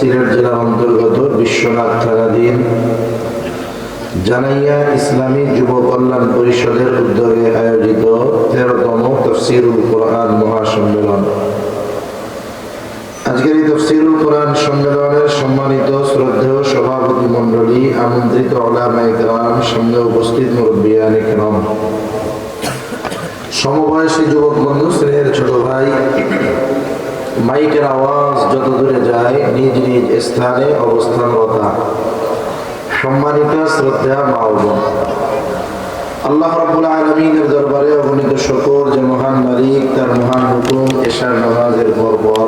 সিলেট জেলার অন্তর্গত বিশ্বনাথ থানাধীন জানাইয়া ইসলামী যুব কল্যাণ পরিষদের উদ্যোগে আয়োজিত তেরোতম তফসিরুল কোরআন মহাসম্মেলন। আজকের এই তফসিরুল কোরআন সম্মেলনের সম্মানিত শ্রদ্ধেয় সভাপতি মণ্ডলী, আমন্ত্রিত ওলামায়ে কেরাম সামনে উপস্থিত মুরব্বিয়ানে সমবয়সী যুবক বন্ধু মাইকের আওয়াজ যত দূরে যায়, নিজ নিজ স্থানে অবস্থানরতা। সম্মানিত শ্রদ্ধা মা। আল্লাহ রাব্বুল আলামিনের দরবারে অগণিত শকর যে মহান মালিক, তার মহান হুকুম এশার নামাজের পর পর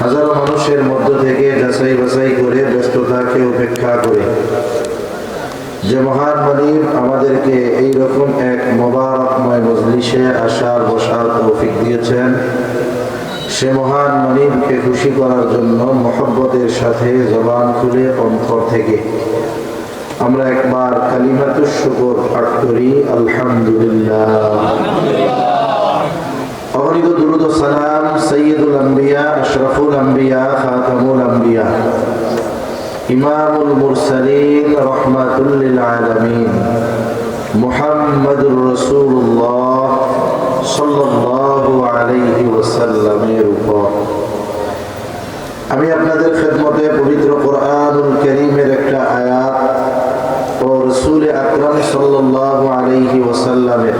হাজারো মানুষের মধ্য থেকে যাচাই বাছাই করে, ব্যস্ততাকে উপেক্ষা করে। যে মহান মালিক, আমাদেরকে এই রকম এক মোবারকময় মজলিসে আসার, বসার তৌফিক দিয়েছেন। সে মহান মালিককে খুশি করার জন্য মহব্বতের সাথে জবান খুলে অন্তর থেকে। আমরা একবার কালিমাতুর শুকর পাঠ করি, আলহামদুলিল্লাহ। অগণিত দুরুদ সালাম সৈয়দুল আম্বিয়া, আশরাফুল আম্বিয়া, খাতামুল আম্বিয়া। ইমামুল মুরসালিন, রহমাতুল লিল আলামিন। মুহাম্মাদুর রাসূলুল্লাহ আমি আপনাদের খেদমতে পবিত্র কোরআনুল করিমের একটা আয়াত ও রসুল আকরাম সাল্লাল্লাহু আলাইহি ওয়াসাল্লামের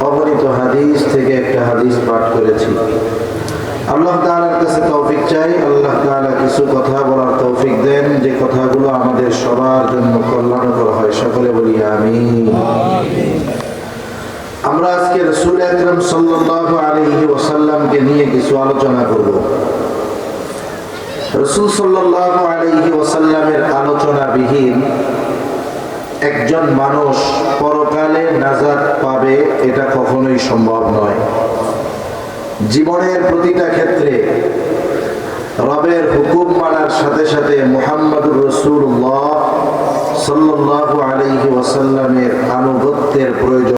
অগণিত হাদিস থেকে একটা হাদিস পাঠ করেছি। আল্লাহ তাআলার কাছে তৌফিক চাই। আল্লাহ তাআলা কিছু কথা বলার তৌফিক দেন। যে কথাগুলো আমাদের সবার জন্য কল্যাণকর হয়, সকলে বলি আমিন। আমরা আজকে রসুল আকরাম সাল্লাল্লাহু আলাইহি ওয়াসাল্লামকে নিয়ে কিছু আলোচনা করব। রসুল ওয়াসাল্লামের আলোচনা বিহীন একজন মানুষ পরকালে নাজাত পাবে এটা কখনোই সম্ভব নয়। জীবনের প্রতিটা ক্ষেত্রে রবের হুকুম মানার সাথে সাথে মুহাম্মদুর রসুল্লাহ আলাইহি ওয়াসাল্লামের আনুগত্যের প্রয়োজন।